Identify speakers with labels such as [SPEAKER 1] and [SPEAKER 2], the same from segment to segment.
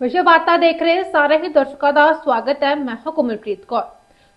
[SPEAKER 1] ਵਿਸ਼ਵ ਵਾਰਤਾ ਦੇਖ ਰਹੇ ਸਾਰੇ ਹੀ ਦਰਸ਼ਕਾਂ ਦਾ ਸਵਾਗਤ ਹੈ ਮੈਂ ਹਾਂ ਕੋਮਲਪ੍ਰੀਤ ਕੌਰ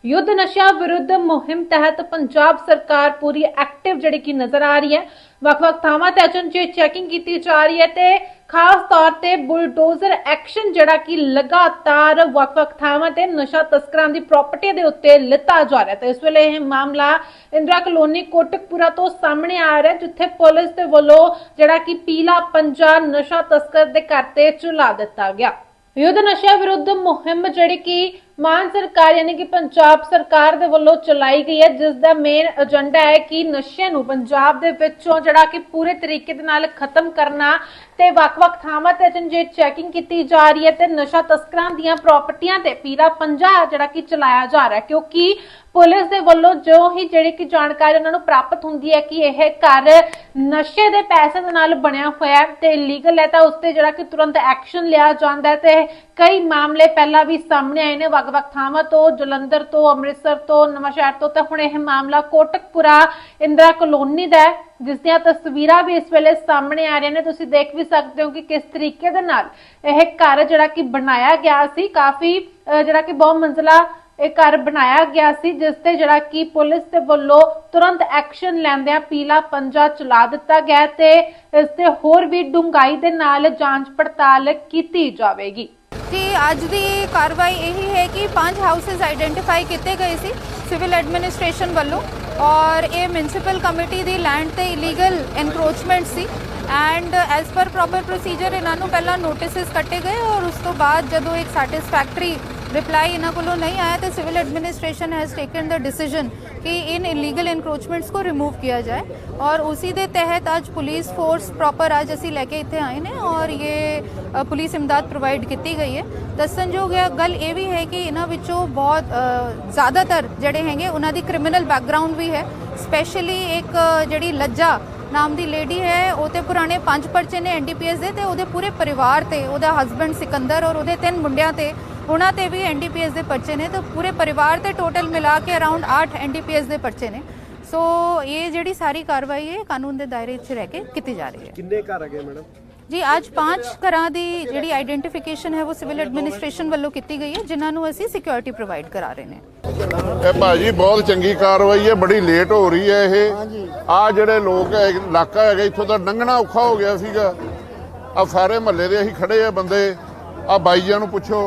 [SPEAKER 1] ਯੁੱਧ ਨਸ਼ਾ ਵਿਰੁੱਧ ਮੁਹਿੰਮ ਤਹਿਤ ਪੰਜਾਬ ਸਰਕਾਰ ਪੂਰੀ ਐਕਟਿਵ ਜਿਹੜੀ ਕਿ ਨਜ਼ਰ ਆ ਰਹੀ ਹੈ ਵੱਖ-ਵੱਖ ਥਾਵਾਂ ਤੇ ਅਚਨਚੇਤ ਚੈਕਿੰਗ ਕੀਤੀ ਜਾ ਰਹੀ ਹੈ ਤੇ ਖਾਸ ਤੌਰ ਤੇ ਬੁਲਡੋਜ਼ਰ ਐਕਸ਼ਨ ਜਿਹੜਾ ਕਿ ਲਗਾਤਾਰ ਵੱਖ-ਵੱਖ ਥਾਵਾਂ ਤੇ ਨਸ਼ਾ ਤਸਕਰਾਂ ਦੀ ਪ੍ਰਾਪਰਟੀ ਦੇ ਉੱਤੇ ਲਿੱਤਾ ਜਾ ਰਿਹਾ ਤੇ ਇਸ ਵੇਲੇ ਇਹ ਮਾਮਲਾ ਇੰਦਰਾ ਕਲੋਨੀ ਕੋਟਕਪੁਰਾ ਤੋਂ ਸਾਹਮਣੇ ਆ ਰਿਹਾ ਹੈ, ਜਿੱਥੇ ਪੁਲਿਸ ਦੇ ਵੱਲੋਂ ਜਿਹੜਾ ਕਿ ਪੀਲਾ ਪੰਜਾ ਨਸ਼ਾ ਤਸਕਰ ਦੇ ਘਰ ਤੇ ਚੁਲਾ ਦਿੱਤਾ ਗਿਆ। ਯੁੱਧ ਨਸ਼ਾ ਵਿਰੁੱਧ ਮੁਹਿੰਮ ਜਿਹੜੀ ਕਿ ਮਾਨ ਸਰਕਾਰ ਯਾਨੀ ਕਿ ਪੰਜਾਬ ਸਰਕਾਰ ਦੇ ਵੱਲੋਂ ਚਲਾਈ ਗਈ ਹੈ, ਜਿਸ ਦਾ ਮੇਨ ਏਜੰਡਾ ਹੈ ਕਿ ਨਸ਼ੇ ਨੂੰ ਪੰਜਾਬ ਦੇ ਵਿੱਚੋਂ ਜਿਹੜਾ ਕਿ ਪੂਰੇ ਤਰੀਕੇ ਦੇ ਨਾਲ ਖਤਮ ਕਰਨਾ ਤੇ ਵੱਖ-ਵੱਖ ਥਾਵਾਂ ਤੇ ਅਚਨਚੇਤ ਚੈਕਿੰਗ ਕੀਤੀ ਜਾ ਰਹੀ ਹੈ ਤੇ ਨਸ਼ਾ ਤਸਕਰਾਂ ਦੀਆਂ ਪ੍ਰਾਪਰਟੀਆਂ ਤੇ ਪੀਰਾ ਪੰਜਾ ਜਿਹੜਾ ਕਿ ਚਲਾਇਆ ਜਾ ਰਿਹਾ ਹੈ। ਕਿਉਂਕਿ ਪੁਲਿਸ ਦੇ ਵੱਲੋਂ ਜੋ ਹੀ ਜਿਹੜੀ ਕਿ ਜਾਣਕਾਰੀ ਉਹਨਾਂ ਨੂੰ ਪ੍ਰਾਪਤ ਹੁੰਦੀ ਹੈ ਕਿ ਇਹ ਘਰ ਨਸ਼ੇ ਦੇ ਪੈਸੇ ਦੇ ਨਾਲ ਬਣਿਆ ਹੋਇਆ ਹੈ ਤੇ ਇਲੀਗਲ ਹੈ ਤਾਂ ਉਸ ਤੇ ਜਿਹੜਾ ਕਿ ਤੁਰੰਤ ਐਕਸ਼ਨ ਲਿਆ ਜਾਂਦਾ ਹੈ ਤੇ ਕਈ ਮਾਮਲੇ ਪਹਿਲਾਂ ਵੀ ਸਾਹਮਣੇ ਆਏ ਨੇ ਵੱਖ-ਵੱਖ ਥਾਵਾਂ ਤੋਂ ਜਲੰਧਰ ਤੋਂ ਅੰਮ੍ਰਿਤਸਰ ਤੋਂ ਨਵਾਂਸ਼ਹਿਰ ਤੋਂ ਤੇ ਹੁਣ ਇਹ ਮਾਮਲਾ ਕੋਟਕਪੁਰਾ ਇੰਦਰਾ ਕਲੋਨੀ ਦਾ ਹੈ ਜਿਸ ਦੀਆਂ ਤਸਵੀਰਾਂ ਵੀ ਇਸ ਵੇਲੇ ਸਾਹਮਣੇ ਆ ਰਹੀਆਂ ਨੇ। ਤੁਸੀਂ ਦੇਖ ਵੀ ਸਕਦੇ ਹੋ ਕਿ ਕਿਸ ਤਰੀਕੇ ਦੇ ਨਾਲ ਇਹ ਘਰ ਜਿਹੜਾ ਕਿ ਬਣਾਇਆ ਗਿਆ ਸੀ ਕਾਫੀ ਅਹ, ਜਿਹੜਾ ਕਿ ਬਹੁ ਮੰਜ਼ਲਾ ਇਹ ਘਰ ਬਣਾਇਆ ਗਿਆ ਸੀ ਜਿਸ ਤੇ ਜਿਹੜਾ ਕਿ ਪੁਲਿਸ ਦੇ ਵੱਲੋਂ ਤੁਰੰਤ ਐਕਸ਼ਨ ਲੈਂਦਿਆਂ ਪੀਲਾ ਪੰਜਾ ਚਲਾ ਦਿੱਤਾ ਗਿਆ ਤੇ ਇਸ ਤੇ ਹੋਰ ਵੀ ਡੂੰਘਾਈ ਦੇ ਨਾਲ ਜਾਂਚ ਪੜਤਾਲ ਕੀਤੀ ਜਾਵੇਗੀ।
[SPEAKER 2] ਜੀ ਅੱਜ ਦੀ ਕਾਰਵਾਈ ਇਹੀ ਹੈ ਕਿ ਪੰਜ ਹਾਊਸਸ ਆਈਡੈਂਟੀਫਾਈ ਕੀਤੇ ਗਏ ਸੀ ਸਿਵਲ ਐਡਮਿਨਿਸਟ੍ਰੇਸ਼ਨ ਵੱਲੋਂ ਔਰ ਇਹ ਮਿਊਨਿਸਪਲ ਕਮੇਟੀ ਦੀ ਲੈਂਡ ਤੇ illegal encroachment C and as per proper procedure ਇਹਨਾਂ ਨੂੰ ਪਹਿਲਾਂ ਨੋਟਿਸਸ ਕੱਟੇ ਗਏ ਔਰ ਉਸ ਤੋਂ ਬਾਅਦ ਜਦੋਂ ਇੱਕ ਸੈਟੀਸਫੈਕਟਰੀ ਰਿਪਲਾਈ ਇਹਨਾਂ ਕੋਲੋਂ ਨਹੀਂ ਆਇਆ ਤੇ civil administration has taken the decision ਕਿ ਇਨ ਇਲੀਗਲ ਇਨਕਰੋਚਮੈਂਟਸ ਕੋ ਰਿਮੂਵ ਕੀਤਾ ਜਾਏ। ਔਰ उसी ਦੇ ਤਹਿਤ ਅੱਜ पुलिस ਫੋਰਸ ਪ੍ਰੋਪਰ ਅੱਜ ਅਸੀਂ ਲੈ ਕੇ ਇੱਥੇ ਆਏ ਨੇ ਔਰ ਇਹ ਪੁਲਿਸ ਇਮਦਾਦ ਪ੍ਰੋਵਾਈਡ ਕੀਤੀ ਗਈ ਹੈ। ਦੱਸਣਯੋਗ ਗੱਲ ਇਹ ਵੀ ਹੈ ਕਿ ਇਹਨਾਂ ਵਿੱਚੋਂ ਬਹੁਤ ਜ਼ਿਆਦਾਤਰ ਜਿਹੜੇ ਹੈਗੇ ਉਹਨਾਂ ਦੀ ਕ੍ਰਿਮੀਨਲ ਬੈਕਗ੍ਰਾਉਂਡ ਵੀ ਹੈ। ਸਪੈਸ਼ਲੀ ਇੱਕ ਜਿਹੜੀ ਲੱਜਾ ਨਾਮ ਦੀ ਲੇਡੀ ਹੈ, ਉਹ ਤੇ ਪੁਰਾਣੇ ਪੰਜ ਪਰਚੇ ਨੇ ਐਨਡੀਪੀਐਸ ਦੇ ਤੇ ਉਹਦੇ ਪੂਰੇ ਪਰਿਵਾਰ ਤੇ, ਉਹਦਾ ਹਸਬੰਡ ਸਿਕੰਦਰ ਔਰ ਉਹਦੇ ਤਿੰਨ ਮੁੰਡਿਆਂ ਤੇ ਉਹਨਾਂ ਤੇ ਵੀ ਐਨਡੀਪੀਐਸ ਦੇ ਪਰਚੇ ਨੇ ਤਾਂ ਪੂਰੇ ਪਰਿਵਾਰ ਤੇ ਟੋਟਲ ਮਿਲਾ ਕੇ ਅਰਾਊਂਡ 8 ਐਨਡੀਪੀਐਸ ਦੇ ਪਰਚੇ ਨੇ। ਸੋ ਇਹ ਜਿਹੜੀ ਸਾਰੀ ਕਾਰਵਾਈ ਹੈ ਕਾਨੂੰਨ ਦੇ ਦਾਇਰੇ ਵਿੱਚ ਰਹਿ ਕੇ ਕੀਤੀ ਜਾ ਰਹੀ ਹੈ।
[SPEAKER 3] ਕਿੰਨੇ ਘਰ ਹੈਗੇ ਮੈਡਮ?
[SPEAKER 2] ਜੀ ਅੱਜ ਪੰਜ ਘਰਾਂ ਦੀ ਜਿਹੜੀ ਆਈਡੈਂਟੀਫਿਕੇਸ਼ਨ ਹੈ ਉਹ ਸਿਵਲ ਐਡਮਿਨਿਸਟ੍ਰੇਸ਼ਨ ਵੱਲੋਂ ਕੀਤੀ ਗਈ ਹੈ ਜਿਨ੍ਹਾਂ ਨੂੰ ਅਸੀਂ ਸਿਕਿਉਰਿਟੀ ਪ੍ਰੋਵਾਈਡ ਕਰਾ ਰਹੇ ਨੇ।
[SPEAKER 4] ਇਹ ਭਾਜੀ ਬਹੁਤ ਚੰਗੀ ਕਾਰਵਾਈ ਹੈ ਬੜੀ ਲੇਟ ਹੋ ਰਹੀ ਹੈ ਇਹ। ਆ ਜਿਹੜੇ ਲੋਕ ਹੈ ਇਲਾਕਾ ਹੈਗਾ ਇੱਥੋਂ ਤਾਂ ਲੰਘਣਾ ਔਖਾ ਹੋ ਗਿਆ ਸੀਗਾ। ਆ ਸਾਰੇ ਮਹੱਲੇ ਦੇ ਅਸੀਂ ਖੜੇ ਆ ਬੰਦੇ। ਆ ਬਾਈਆਂ ਨੂੰ ਪੁੱਛੋ।